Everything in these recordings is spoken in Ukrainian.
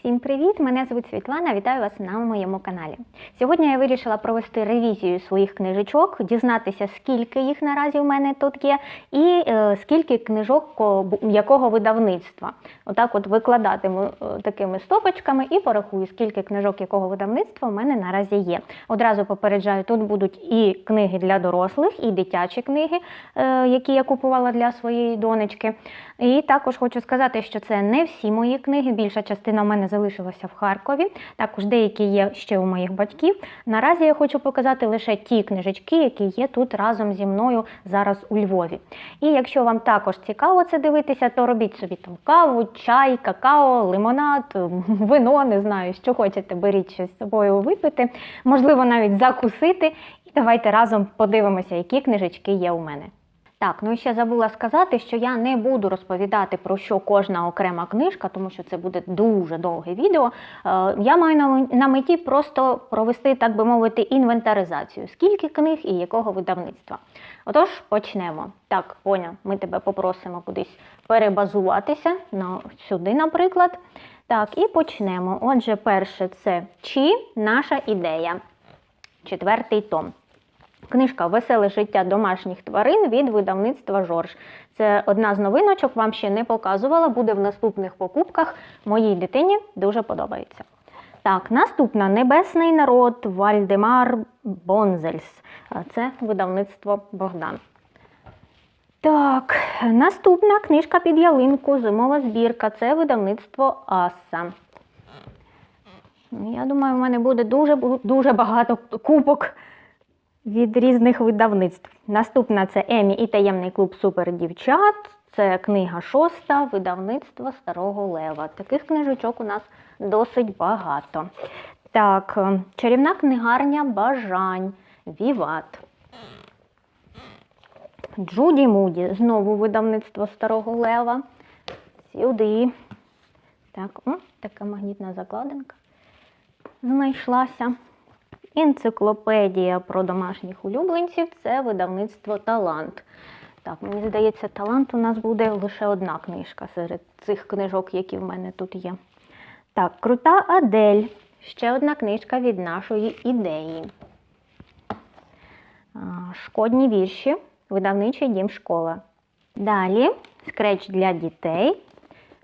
Всім привіт! Мене звуть Світлана. Вітаю вас на моєму каналі. Сьогодні я вирішила провести ревізію своїх книжечок, дізнатися, скільки їх наразі у мене тут є, і е, скільки книжок якого видавництва. Отак, от викладатиму е, такими стопочками і порахую, скільки книжок якого видавництва у мене наразі є. Одразу попереджаю, тут будуть і книги для дорослих, і дитячі книги, е, які я купувала для своєї донечки. І також хочу сказати, що це не всі мої книги. Більша частина у мене залишилася в Харкові. Також деякі є ще у моїх батьків. Наразі я хочу показати лише ті книжечки, які є тут разом зі мною зараз у Львові. І якщо вам також цікаво це дивитися, то робіть собі там каву, чай, какао, лимонад, вино, не знаю, що хочете, беріть щось з собою випити, можливо, навіть закусити. І давайте разом подивимося, які книжечки є у мене. Так, ну і ще забула сказати, що я не буду розповідати про що кожна окрема книжка, тому що це буде дуже довге відео. Е, Я маю на- меті просто провести, так би мовити, інвентаризацію, скільки книг і якого видавництва. Отож, почнемо. Так, Поня, ми тебе попросимо кудись перебазуватися ну, сюди, наприклад. Так, і почнемо. Отже, перше це чи наша ідея. Четвертий том. Книжка Веселе життя домашніх тварин від видавництва Жорж. Це одна з новиночок, вам ще не показувала, буде в наступних покупках. Моїй дитині дуже подобається. Так, наступна Небесний народ Вальдемар Бонзельс. Це видавництво Богдан. Так, наступна книжка під ялинку, зимова збірка. Це видавництво Аса. Я думаю, в мене буде дуже, дуже багато купок від різних видавництв. Наступна це Емі і таємний клуб супердівчат. Це книга шоста, видавництво Старого Лева. Таких книжечок у нас досить багато. Так, е, чарівна книгарня бажань. Віват. Джуді Муді. Знову видавництво Старого Лева. Сюди. Так, о, така магнітна закладинка знайшлася. Енциклопедія про домашніх улюбленців це видавництво Талант. Так, мені здається, талант у нас буде лише одна книжка серед цих книжок, які в мене тут є. Так, крута Адель. Ще одна книжка від нашої ідеї. Шкодні вірші. Видавничий дім школа. Далі скреч для дітей.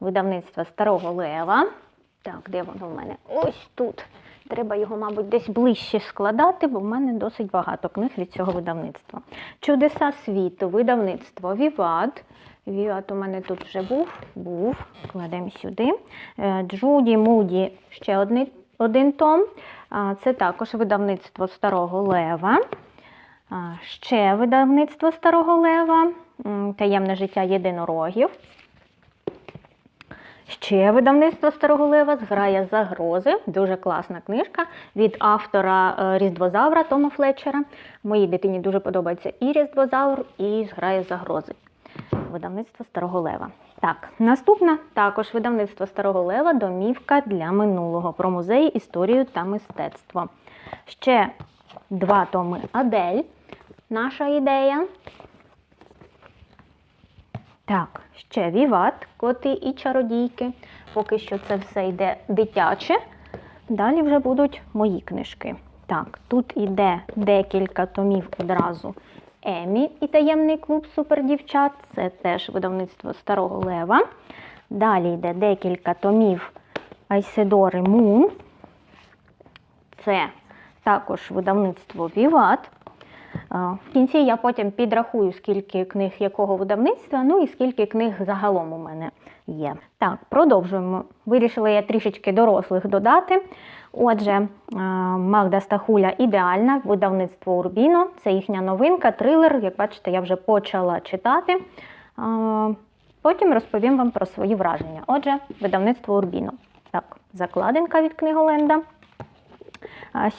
Видавництво Старого Лева. Так, де воно в мене? Ось тут. Треба його, мабуть, десь ближче складати, бо в мене досить багато книг від цього видавництва. Чудеса світу, видавництво Віват. Віват у мене тут вже був, був. Кладемо сюди. Е, Джуді Муді ще одний, один том. Це також видавництво Старого Лева. Ще видавництво Старого Лева. Таємне життя єдинорогів. Ще видавництво Старого Лева зграя загрози. Дуже класна книжка від автора е, Різдвозавра Тома Флетчера. Моїй дитині дуже подобається і Різдвозавр, і зграя загрози. Видавництво Старого Лева. Так, наступна також видавництво Старого Лева Домівка для минулого про музеї, історію та мистецтво. Ще два томи Адель. Наша ідея. Так, ще Віват, коти і чародійки. Поки що це все йде дитяче. Далі вже будуть мої книжки. Так, тут іде декілька томів одразу. Емі і таємний клуб супердівчат. Це теж видавництво Старого Лева. Далі йде декілька томів Айседори Мун. Це також видавництво Віват. В кінці я потім підрахую, скільки книг якого видавництва, ну і скільки книг загалом у мене є. Так, продовжуємо. Вирішила я трішечки дорослих додати. Отже, Магда Стахуля ідеальна, видавництво Урбіно. Це їхня новинка, трилер. Як бачите, я вже почала читати. Потім розповім вам про свої враження. Отже, видавництво Урбіно. Так, закладинка від книголенда.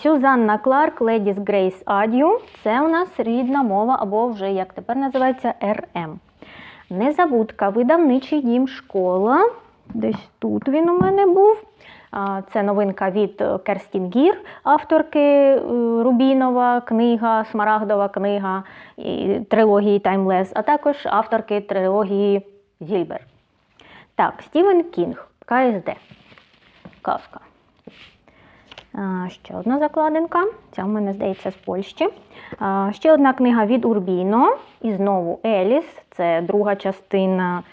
Сюзанна Кларк, Ледіс Грейс Ад'ю. Це у нас рідна мова, або вже як тепер називається РМ. Незабудка, видавничий дім школа. Десь тут він у мене був. Це новинка від Керстін Гір, авторки е, Рубінова книга, Смарагдова книга трилогії Таймлес, а також авторки трилогії Зільбер. Так, Стівен Кінг, КСД. казка. Ще одна закладинка. Ця в мене здається з Польщі. Ще одна книга від Урбіно. І знову Еліс. Це друга частина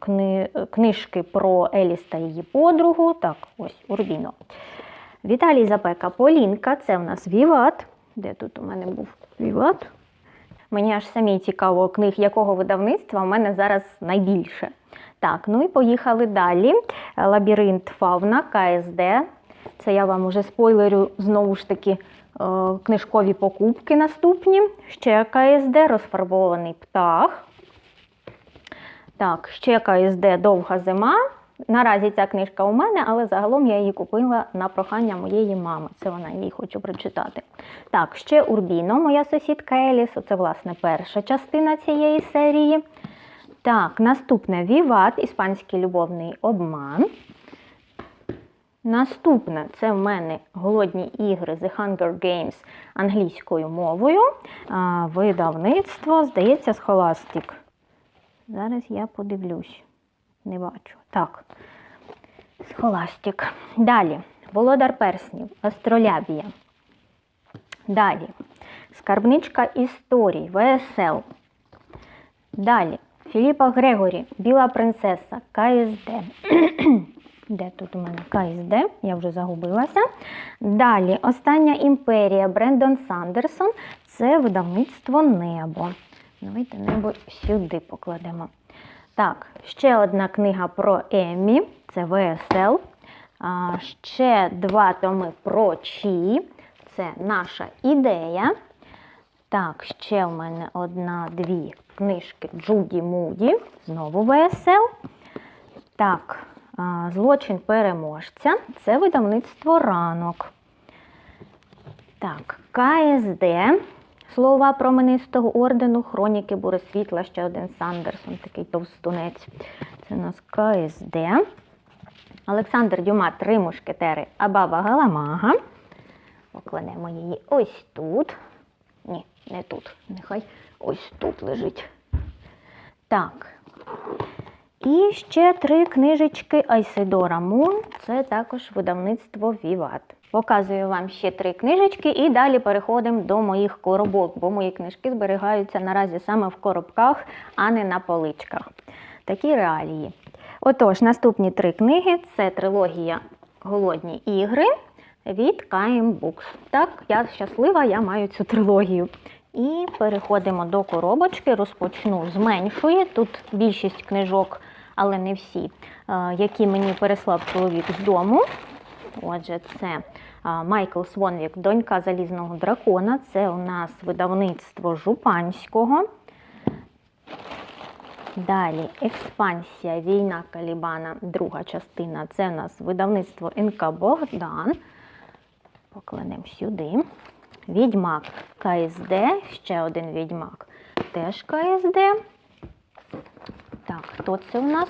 кни- книжки про Еліс та її подругу. Так, ось Урбіно. Віталій Запека Полінка. Це в нас Віват. Де тут у мене був Віват? Мені аж самі цікаво книг, якого видавництва у мене зараз найбільше. Так, ну і поїхали далі. Лабіринт Фавна КСД. Це я вам уже спойлерю знову ж таки е, книжкові покупки наступні. Ще КСД, розфарбований птах. Так, ще КСД Довга зима. Наразі ця книжка у мене, але загалом я її купила на прохання моєї мами. Це вона її хочу прочитати. Так, ще Урбіно, моя сусідка Еліс. Це, власне, перша частина цієї серії. Так, наступне Віват, іспанський любовний обман. Наступне це в мене голодні ігри The Hunger Games англійською мовою. Видавництво, здається, Scholastic. Зараз я подивлюсь. Не бачу. Так. Scholastic. Далі. Володар перснів. Астролябія. Далі. Скарбничка історій. ВСЛ. Далі. Філіпа Грегорі. Біла принцеса. КСД. Де тут у мене КСД? Я вже загубилася. Далі. Остання імперія. Брендон Сандерсон. Це видавництво Небо. Давайте небо сюди покладемо. Так, ще одна книга про Емі. Це ВСЛ. А, ще два томи про Чі. Це наша ідея. Так, ще в мене одна-дві книжки Джуді Муді. Знову ВСЛ. Так, злочин переможця. Це видавництво ранок. Так, КСД. Слова променистого ордену, хроніки Буресвітла, ще один Сандерсон, такий товстунець. Це у нас КСД. Олександр Дюма, Три мушкетери, Абаба Галамага. Покладемо її ось тут. Ні, не тут. Нехай ось тут лежить. Так. І ще три книжечки Айседора Мун. Це також видавництво Віват. Показую вам ще три книжечки і далі переходимо до моїх коробок, бо мої книжки зберігаються наразі саме в коробках, а не на поличках. Такі реалії. Отож, наступні три книги це трилогія Голодні ігри від KM Books. Так, я щаслива, я маю цю трилогію. І переходимо до коробочки. Розпочну з меншої. Тут більшість книжок, але не всі, е, які мені переслав чоловік з дому. Отже, це Майкл Свонвік, донька залізного дракона. Це у нас видавництво Жупанського. Далі експансія Війна Калібана, друга частина. Це у нас видавництво НК Богдан. Покладемо сюди. Відьмак КСД, ще один відьмак, теж КСД. Так, хто це у нас?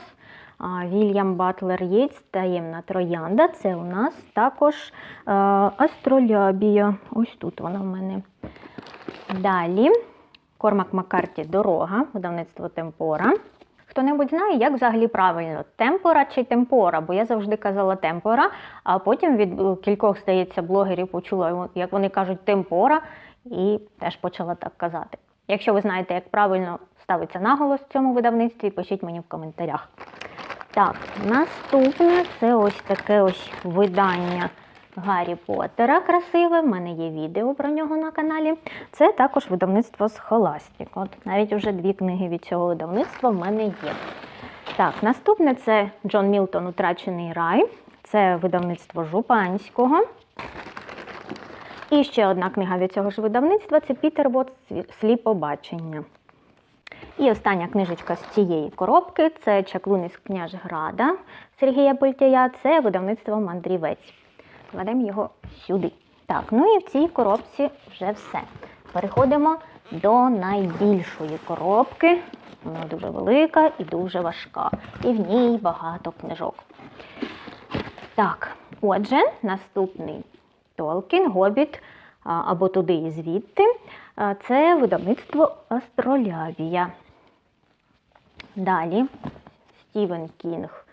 Вільям Батлер Єтс, таємна троянда. Це у нас також е, астролябія. Ось тут вона в мене. Далі Кормак Маккарті Дорога, видавництво Темпора. Хто-небудь знає, як взагалі правильно, темпора чи темпора? Бо я завжди казала темпора, а потім від кількох, здається, блогерів почула, як вони кажуть темпора, і теж почала так казати. Якщо ви знаєте, як правильно ставиться наголос в цьому видавництві, пишіть мені в коментарях. Так, наступне це ось таке ось видання Гаррі Поттера красиве. В мене є відео про нього на каналі. Це також видавництво Scholastic. От навіть вже дві книги від цього видавництва в мене є. Так, наступне це Джон Мілтон Утрачений рай. Це видавництво Жупанського. І ще одна книга від цього ж видавництва це Пітер Вот Сліпобачення. І остання книжечка з цієї коробки це Чаклун із Княжграда Сергія Пультяя. Це видавництво Мандрівець. Кладемо його сюди. Так, ну і в цій коробці вже все. Переходимо до найбільшої коробки. Вона дуже велика і дуже важка. І в ній багато книжок. Так, отже, наступний Толкін, Гобіт або туди і звідти. Це видавництво Астролябія. Далі Стівен Кінг.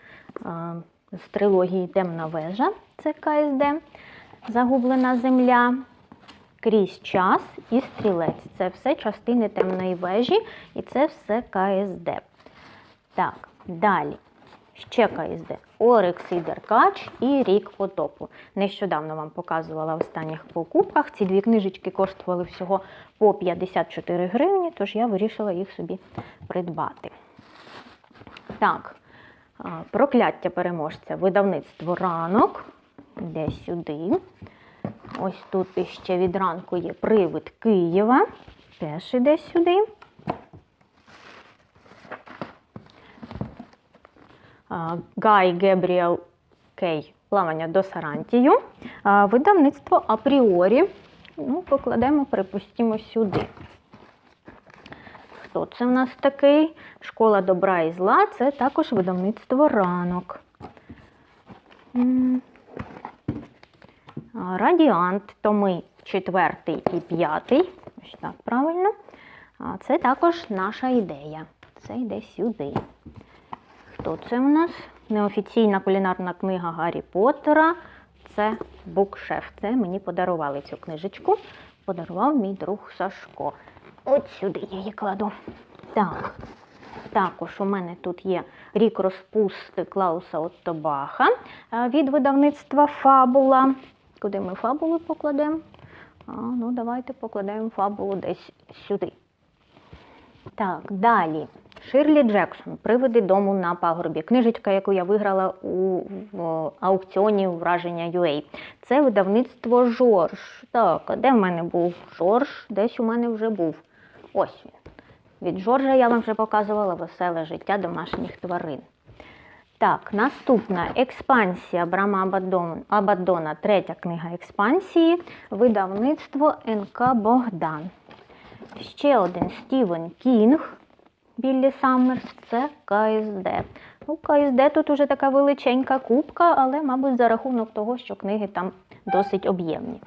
з трилогії Темна вежа, це КСД, Загублена земля, Крізь час і стрілець. Це все частини темної вежі, і це все КСД. Так, далі. Ще КСД. Орикс і Деркач і Рік потопу. Нещодавно вам показувала в останніх покупках. Ці дві книжечки коштували всього по 54 гривні, тож я вирішила їх собі придбати. Так, прокляття переможця. Видавництво ранок. Де сюди. Ось тут іще від ранку є привид Києва. Теж іде сюди. Гай Гебріел Кей. Плавання до Сарантію. Видавництво апріорі. Ну, покладемо, припустимо, сюди. Хто це в нас такий? Школа добра і зла це також видавництво ранок. Радіант, томи 4 і 5. Ось так правильно. Це також наша ідея. Це йде сюди. Хто це у нас? Неофіційна кулінарна книга Гаррі Поттера. Це букшеф. Це мені подарували цю книжечку. Подарував мій друг Сашко. От сюди я її кладу. Так. Також у мене тут є рік розпусти Клауса Оттобаха е, від видавництва Фабула. Куди ми фабулу покладемо? А, ну, давайте покладемо фабулу десь сюди. Так, далі. Ширлі Джексон Привиди дому на пагорбі. Книжечка, яку я виграла у аукціоні враження UA. Це видавництво Жорж. Так, а де в мене був Жорж? Десь у мене вже був. Ось він. Від Жоржа я вам вже показувала веселе життя домашніх тварин. Так, наступна експансія Брама Абаддона, Абаддона, третя книга експансії, видавництво НК Богдан. Ще один Стівен Кінг Біллі Саммерс, це КСД. Ну, КСД тут уже така величенька кубка, але, мабуть, за рахунок того, що книги там досить об'ємні.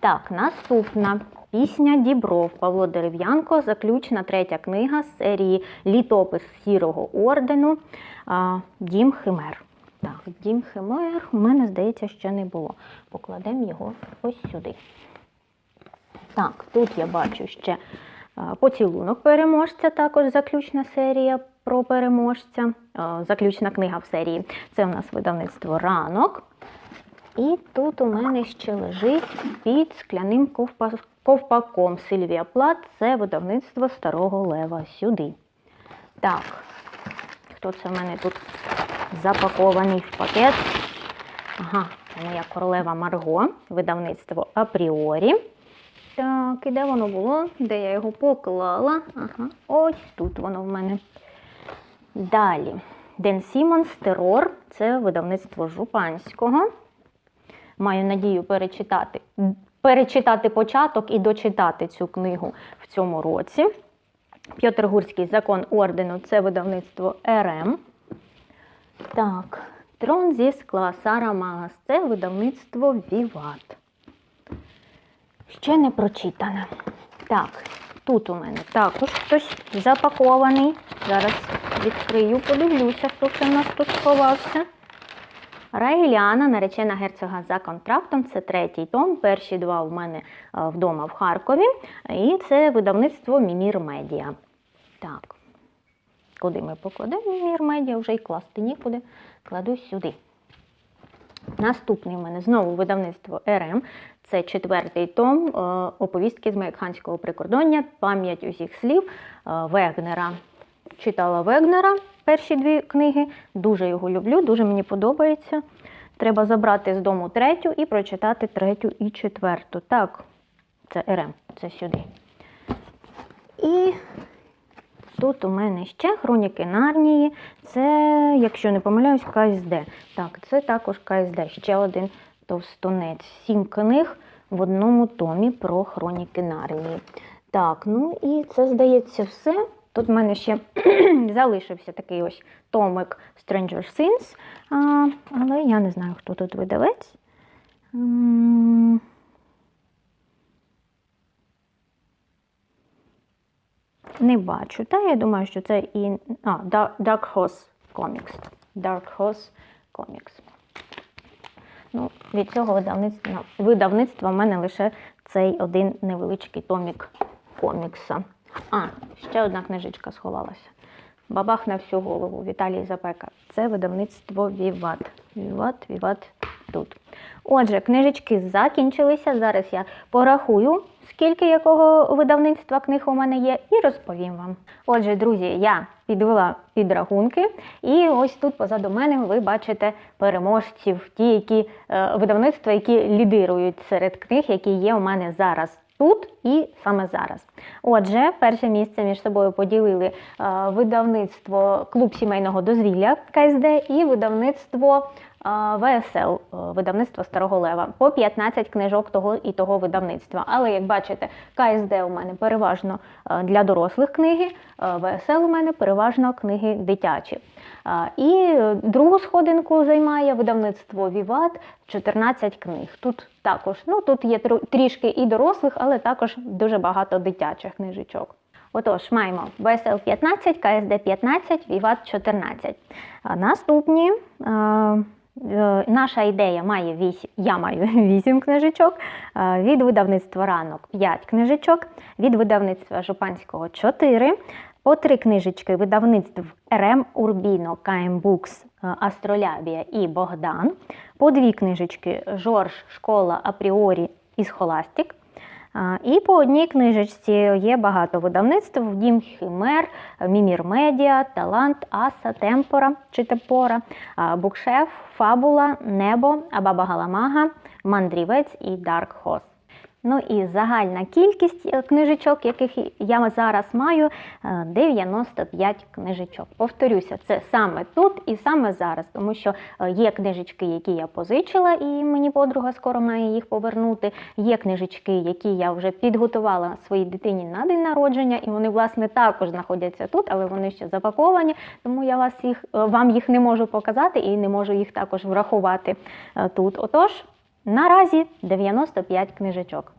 Так, наступна пісня Дібров Павло Дерев'янко, заключна третя книга з серії Літопис Сірого ордену Дім Химер. Так, Дім Химер у мене, здається, ще не було. Покладемо його ось сюди. Так, тут я бачу ще поцілунок переможця, також заключна серія про переможця, заключна книга в серії. Це у нас видавництво ранок. І тут у мене ще лежить під скляним ковпаком Сильвія Плат. Це видавництво Старого Лева. Сюди. Так, хто це в мене тут запакований в пакет? Ага, це моя королева Марго, видавництво Апріорі. Так, і де воно було? Де я його поклала? Ага, ось тут воно в мене. Далі. Ден Сімонс, терор це видавництво Жупанського. Маю надію перечитати, перечитати початок і дочитати цю книгу в цьому році. П'ятергурський закон ордену це видавництво РМ. Так, Трон зі скла Сара Магас це видавництво Віват. Ще не прочитане. Так, тут у мене також хтось запакований. Зараз відкрию, подивлюся, хто це в нас тут сховався. Раїляна, наречена герцога за контрактом, це третій том. Перші два в мене е, вдома в Харкові. І це видавництво Мімір Медіа. Так, куди ми покладемо Мімір Медіа? Вже й класти нікуди. Кладу сюди. Наступний в мене знову видавництво РМ. Це четвертий том е, оповістки з Маякханського прикордоння, пам'ять усіх слів е, Вегнера. Читала Вегнера перші дві книги. Дуже його люблю, дуже мені подобається. Треба забрати з дому третю і прочитати третю і четверту. Так, це РМ, це сюди. І тут у мене ще хроніки Нарнії. Це, якщо не помиляюсь, КСД. Так, це також КСД. Ще один товстунець. Сім книг в одному томі про хроніки Нарнії. Так, ну і це, здається, все. Тут в мене ще залишився такий ось томик Stranger Things, а, але я не знаю, хто тут видавець. Не бачу. Та я думаю, що це і. А, Dark Horse Comics. Dark Horse комікс. Ну, від цього видавництва, видавництва в мене лише цей один невеличкий томік комікса. А, ще одна книжечка сховалася. Бабах на всю голову Віталій Запека. Це видавництво Віват. Віват, Віват тут. Отже, книжечки закінчилися. Зараз я порахую, скільки якого видавництва книг у мене є, і розповім вам. Отже, друзі, я підвела підрахунки, і ось тут позаду мене ви бачите переможців, ті, які е, видавництва, які лідирують серед книг, які є у мене зараз. Тут і саме зараз. Отже, перше місце між собою поділили е, видавництво Клуб сімейного дозвілля КСД і видавництво ВСЛ, е, видавництво Старого Лева, по 15 книжок того і того видавництва. Але як бачите, КСД у мене переважно е, для дорослих книги, е, ВСЛ у мене переважно книги дитячі. І другу сходинку займає видавництво Віват 14 книг. Тут також ну тут є трішки і дорослих, але також дуже багато дитячих книжечок. Отож, маємо ВСЛ 15, КСД 15, Віват 14. А наступні. Е, Наша ідея має 8, я маю 8 книжечок, е, від видавництва ранок 5 книжечок, від видавництва Жупанського 4, по 3 книжечки видавництв РМ Урбіно, КМ Букс, е, Астролябія і Богдан. По дві книжечки Жорж, Школа Апріорі і Схоластік. І по одній книжечці є багато видавництв: Дім Химер, Мімір Медіа, Талант, Аса, Темпора чи Темпора, Букшеф, Фабула, Небо, Абаба Галамага, Мандрівець і Дарк Хос. Ну і загальна кількість е, книжечок, яких я зараз маю, е, 95 книжечок. Повторюся, це саме тут і саме зараз, тому що е, є книжечки, які я позичила, і мені подруга скоро має їх повернути. Є книжечки, які я вже підготувала своїй дитині на день народження, і вони, власне, також знаходяться тут, але вони ще запаковані, тому я вас їх, е, вам їх не можу показати і не можу їх також врахувати е, тут. Отож. Наразі 95 книжечок.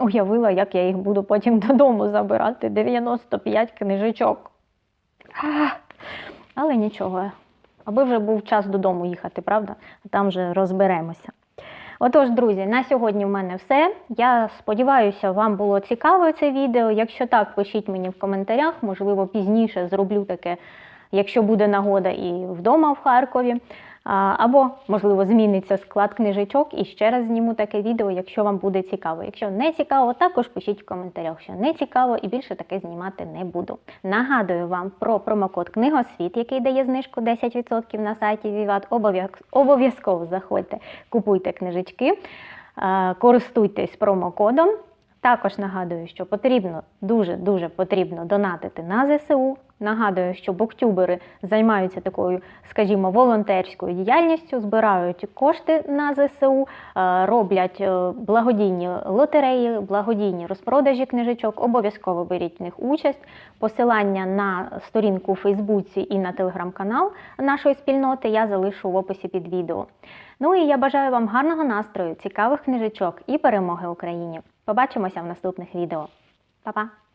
Уявила, як я їх буду потім додому забирати. 95 книжечок. Але нічого. Аби вже був час додому їхати, правда? Там вже розберемося. Отож, друзі, на сьогодні в мене все. Я сподіваюся, вам було цікаво це відео. Якщо так, пишіть мені в коментарях, можливо, пізніше зроблю таке, якщо буде нагода і вдома в Харкові. Або, можливо, зміниться склад книжечок і ще раз зніму таке відео, якщо вам буде цікаво. Якщо не цікаво, також пишіть в коментарях, що не цікаво і більше таке знімати не буду. Нагадую вам про промокод Книгосвіт, який дає знижку 10% на сайті Vivat. Обов'язково заходьте, купуйте книжечки, е, користуйтесь промокодом. Також нагадую, що потрібно дуже-дуже потрібно донатити на ЗСУ. Нагадую, що буктюбери займаються такою, скажімо, волонтерською діяльністю, збирають кошти на ЗСУ, е, роблять е, благодійні лотереї, благодійні розпродажі книжечок. Обов'язково беріть в них участь. Посилання на сторінку у Фейсбуці і на телеграм-канал нашої спільноти я залишу в описі під відео. Ну і я бажаю вам гарного настрою, цікавих книжечок і перемоги Україні. Побачимося в наступних відео. Па-па!